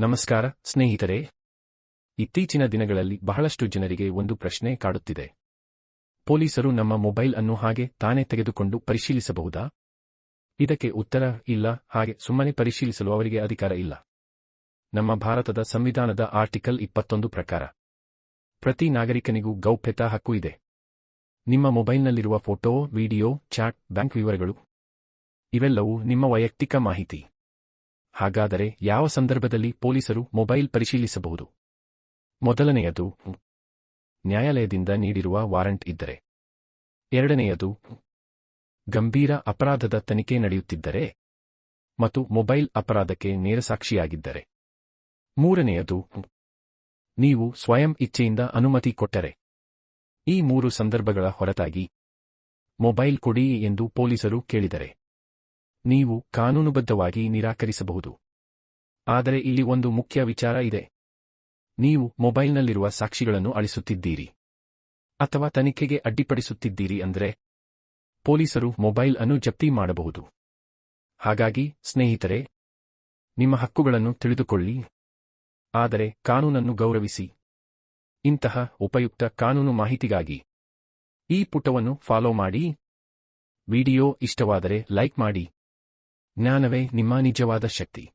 ನಮಸ್ಕಾರ, ಸ್ನೇಹಿತರೆ. ಇತ್ತೀಚಿನ ದಿನಗಳಲ್ಲಿ ಬಹಳಷ್ಟು ಜನರಿಗೆ ಒಂದು ಪ್ರಶ್ನೆ ಕಾಡುತ್ತಿದೆ. ಪೊಲೀಸರು ನಮ್ಮ ಮೊಬೈಲ್ ಅನ್ನು ಹಾಗೆ ತಾನೇ ತೆಗೆದುಕೊಂಡು ಪರಿಶೀಲಿಸಬಹುದಾ? ಇದಕ್ಕೆ ಉತ್ತರ, ಇಲ್ಲ, ಹಾಗೆ ಸುಮ್ಮನೆ ಪರಿಶೀಲಿಸಲು ಅವರಿಗೆ ಅಧಿಕಾರ ಇಲ್ಲ. ನಮ್ಮ ಭಾರತದ ಸಂವಿಧಾನದ ಆರ್ಟಿಕಲ್ ಇಪ್ಪತ್ತೊಂದು ಪ್ರಕಾರ, ಪ್ರತಿ ನಾಗರಿಕನಿಗೂ ಗೌಪ್ಯತಾ ಹಕ್ಕು ಇದೆ. ನಿಮ್ಮ ಮೊಬೈಲ್ನಲ್ಲಿರುವ ಫೋಟೋ, ವಿಡಿಯೋ, ಚಾಟ್, ಬ್ಯಾಂಕ್ ವಿವರಗಳು, ಇವೆಲ್ಲವೂ ನಿಮ್ಮ ವೈಯಕ್ತಿಕ ಮಾಹಿತಿ. ಹಾಗಾದರೆ ಯಾವ ಸಂದರ್ಭದಲ್ಲಿ ಪೊಲೀಸರು ಮೊಬೈಲ್ ಪರಿಶೀಲಿಸಬಹುದು? ಮೊದಲನೆಯದು ನ್ಯಾಯಾಲಯದಿಂದ ನೀಡಿರುವ ವಾರಂಟ್ ಇದ್ದರೆ. ಎರಡನೆಯದು, ಗಂಭೀರ ಅಪರಾಧದ ತನಿಖೆ ನಡೆಯುತ್ತಿದ್ದರೆ ಮತ್ತು ಮೊಬೈಲ್ ಅಪರಾಧಕ್ಕೆ ನೇರ ಸಾಕ್ಷಿಯಾಗಿದ್ದರೆ. ಮೂರನೆಯದು ನೀವು ಸ್ವಯಂ ಇಚ್ಛೆಯಿಂದ ಅನುಮತಿ ಕೊಟ್ಟರೆ. ಈ ಮೂರು ಸಂದರ್ಭಗಳ ಹೊರತಾಗಿ ಮೊಬೈಲ್ ಕೊಡಿ ಎಂದು ಪೊಲೀಸರು ಕೇಳಿದರೆ. ನೀವು ಕಾನೂನುಬದ್ಧವಾಗಿ ನಿರಾಕರಿಸಬಹುದು. ಆದರೆ ಇಲ್ಲಿ ಒಂದು ಮುಖ್ಯ ವಿಚಾರ ಇದೆ. ನೀವು ಮೊಬೈಲ್ನಲ್ಲಿರುವ ಸಾಕ್ಷಿಗಳನ್ನು ಅಳಿಸುತ್ತಿದ್ದೀರಿ. ಅಥವಾ ತನಿಖೆಗೆ ಅಡ್ಡಿಪಡಿಸುತ್ತಿದ್ದೀರಿ ಅಂದ್ರೆ ಪೊಲೀಸರು ಮೊಬೈಲ್ ಅನ್ನು ಜಪ್ತಿ ಮಾಡಬಹುದು. ಹಾಗಾಗಿ, ಸ್ನೇಹಿತರೆ, ನಿಮ್ಮ ಹಕ್ಕುಗಳನ್ನು ತಿಳಿದುಕೊಳ್ಳಿ. ಆದರೆ ಕಾನೂನನ್ನು ಗೌರವಿಸಿ. ಇಂತಹ ಉಪಯುಕ್ತ ಕಾನೂನು ಮಾಹಿತಿಗಾಗಿ ಈ ಪುಟವನ್ನು ಫಾಲೋ ಮಾಡಿ. ವಿಡಿಯೋ ಇಷ್ಟವಾದರೆ ಲೈಕ್ ಮಾಡಿ. ಜ್ಞಾನವೇ ನಿಮ್ಮ ನಿಜವಾದ ಶಕ್ತಿ.